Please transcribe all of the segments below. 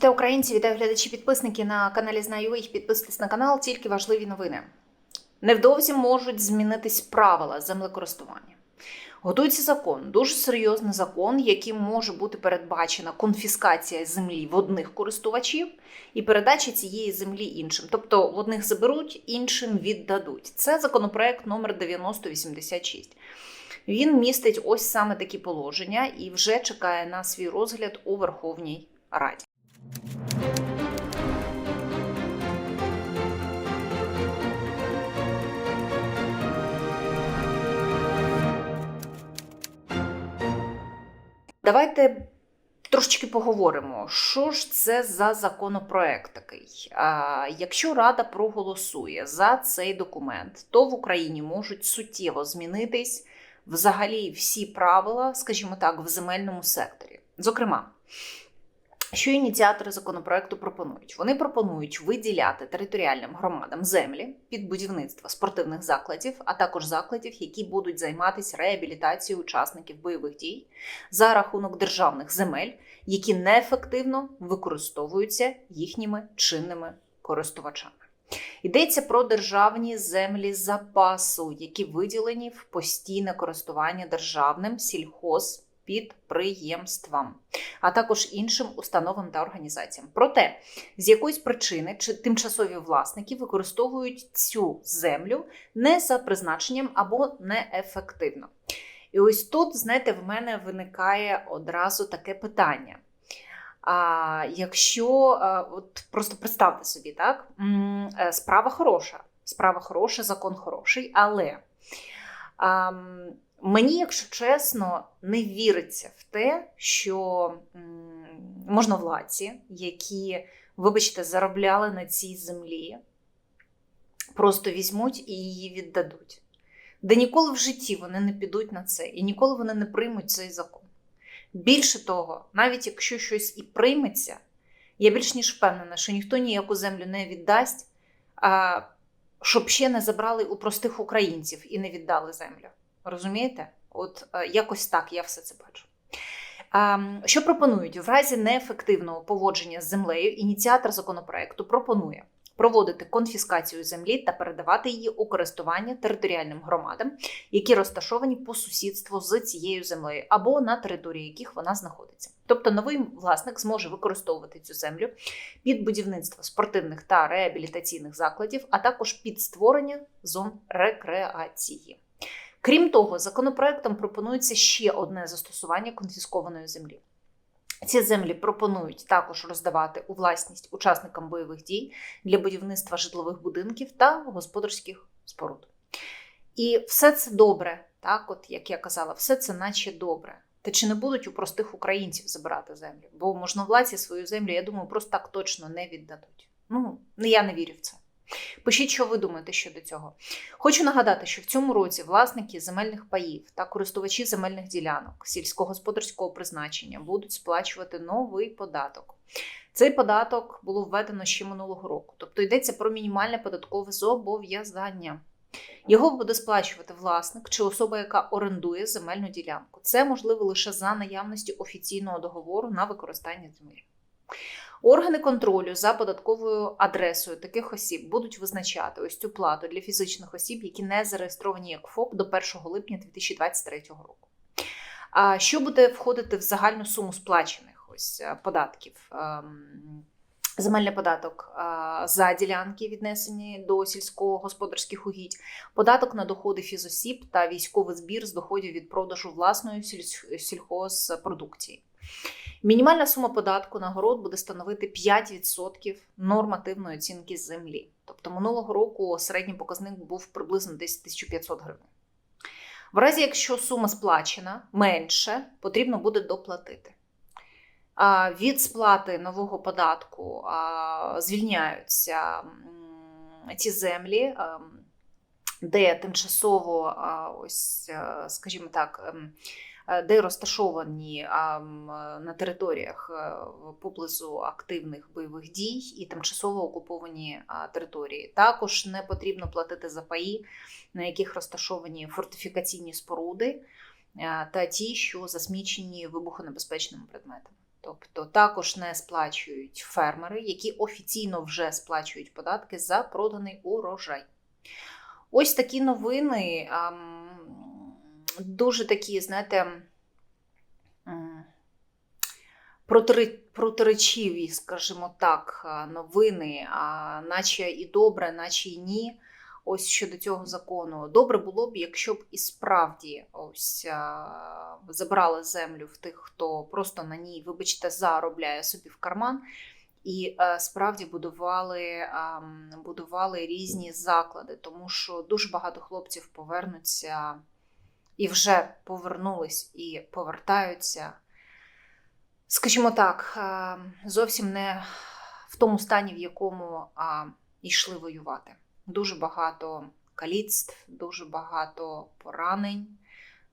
Вітаю українці, вітаю глядачі, підписники на каналі Знаю їх. Підписуйтесь на канал, тільки важливі новини. Невдовзі можуть змінитись правила землекористування. Готується закон, дуже серйозний закон, яким може бути передбачена конфіскація землі в одних користувачів і передача цієї землі іншим. Тобто в одних заберуть, іншим віддадуть. Це законопроект номер 9086. Він містить ось саме такі положення і вже чекає на свій розгляд у Верховній Раді. Давайте трошечки поговоримо, що ж це за законопроект такий. А, якщо Рада проголосує за цей документ, то в Україні можуть суттєво змінитись взагалі всі правила, скажімо так, в земельному секторі. Зокрема, що ініціатори законопроекту пропонують? Вони пропонують виділяти територіальним громадам землі під будівництво спортивних закладів, а також закладів, які будуть займатися реабілітацією учасників бойових дій за рахунок державних земель, які неефективно використовуються їхніми чинними користувачами. Йдеться про державні землі запасу, які виділені в постійне користування державним сільхоз підприємствам, а також іншим установам та організаціям. Проте з якоїсь причини чи тимчасові власники використовують цю землю не за призначенням або неефективно. І ось тут, знаєте, в мене виникає одразу таке питання. А якщо от просто представте собі, так е, справа хороша, справа хороша, закон хороший, але мені, якщо чесно, не віриться в те, що можновладці, які, вибачте, заробляли на цій землі, просто візьмуть і її віддадуть. Де ніколи в житті вони не підуть на це, і ніколи вони не приймуть цей закон. Більше того, навіть якщо щось і прийметься, я більш ніж впевнена, що ніхто ніяку землю не віддасть, щоб ще не забрали у простих українців і не віддали землю. Розумієте? От е, якось так я все це бачу. Що пропонують? В разі неефективного поводження з землею ініціатор законопроекту пропонує проводити конфіскацію землі та передавати її у користування територіальним громадам, які розташовані по сусідству з цією землею або на території яких вона знаходиться. Тобто новий власник зможе використовувати цю землю під будівництво спортивних та реабілітаційних закладів, а також під створення зон рекреації. Крім того, законопроектом пропонується ще одне застосування конфіскованої землі. Ці землі пропонують також роздавати у власність учасникам бойових дій для будівництва житлових будинків та господарських споруд. І все це добре, так, от як я казала, все це наче добре. Та чи не будуть у простих українців забирати землю? Бо можновладці свою землю, я думаю, просто так точно не віддадуть. Ну, я не вірю в це. Пишіть, що ви думаєте щодо цього. Хочу нагадати, що в цьому році власники земельних паїв та користувачі земельних ділянок сільськогосподарського призначення будуть сплачувати новий податок. Цей податок було введено ще минулого року, тобто йдеться про мінімальне податкове зобов'язання. Його буде сплачувати власник чи особа, яка орендує земельну ділянку. Це можливо лише за наявності офіційного договору на використання землі. Органи контролю за податковою адресою таких осіб будуть визначати ось цю плату для фізичних осіб, які не зареєстровані як ФОП до 1 липня 2023 року. А що буде входити в загальну суму сплачених ось е, податків? Ем, земельний податок е, за ділянки, віднесені до сільськогосподарських угідь, податок на доходи фізосіб та військовий збір з доходів від продажу власної сільхозпродукції. Мінімальна сума податку на город буде становити 5% нормативної оцінки землі. Тобто минулого року середній показник був приблизно десь 1500 гривень. В разі, якщо сума сплачена менше, потрібно буде доплатити. Від сплати нового податку звільняються ті землі, де тимчасово, ось, скажімо так, ем, де розташовані на територіях е, поблизу активних бойових дій і тимчасово окуповані території. Також не потрібно платити за паї, на яких розташовані фортифікаційні споруди е, та ті, що засмічені вибухонебезпечними предметами. Тобто також не сплачують фермери, які офіційно вже сплачують податки за проданий урожай. Ось такі новини, дуже такі, знаєте, протиречиві, скажімо так, новини, наче і добре, наче і ні. Ось щодо цього закону. Добре було б, якщо б і справді ось забрали землю в тих, хто просто на ній, вибачте, заробляє собі в карман, і е, справді будували, будували різні заклади, тому що дуже багато хлопців повернуться і вже повернулись і повертаються. Скажімо так, зовсім не в тому стані, в якому йшли воювати. Дуже багато каліцтв, дуже багато поранень,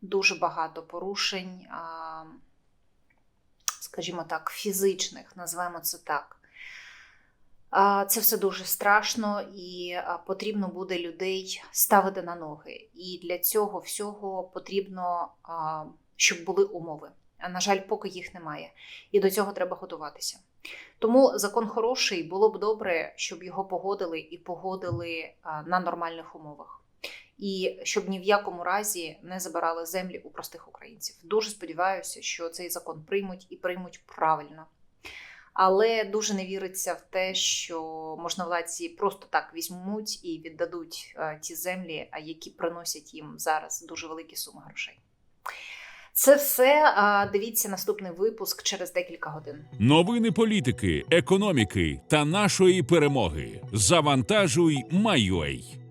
дуже багато порушень, скажімо так, фізичних, називаємо це так. Це все дуже страшно і потрібно буде людей ставити на ноги. І для цього всього потрібно, щоб були умови. А на жаль, поки їх немає. І до цього треба готуватися. Тому закон хороший, було б добре, щоб його погодили і погодили на нормальних умовах. І щоб ні в якому разі не забирали землі у простих українців. Дуже сподіваюся, що цей закон приймуть і приймуть правильно. Але дуже не віриться в те, що можновладці просто так візьмуть і віддадуть е, ті землі, які приносять їм зараз дуже великі суми грошей. Це все. Дивіться наступний випуск через декілька годин. Новини політики, економіки та нашої перемоги. Завантажуй, Майой.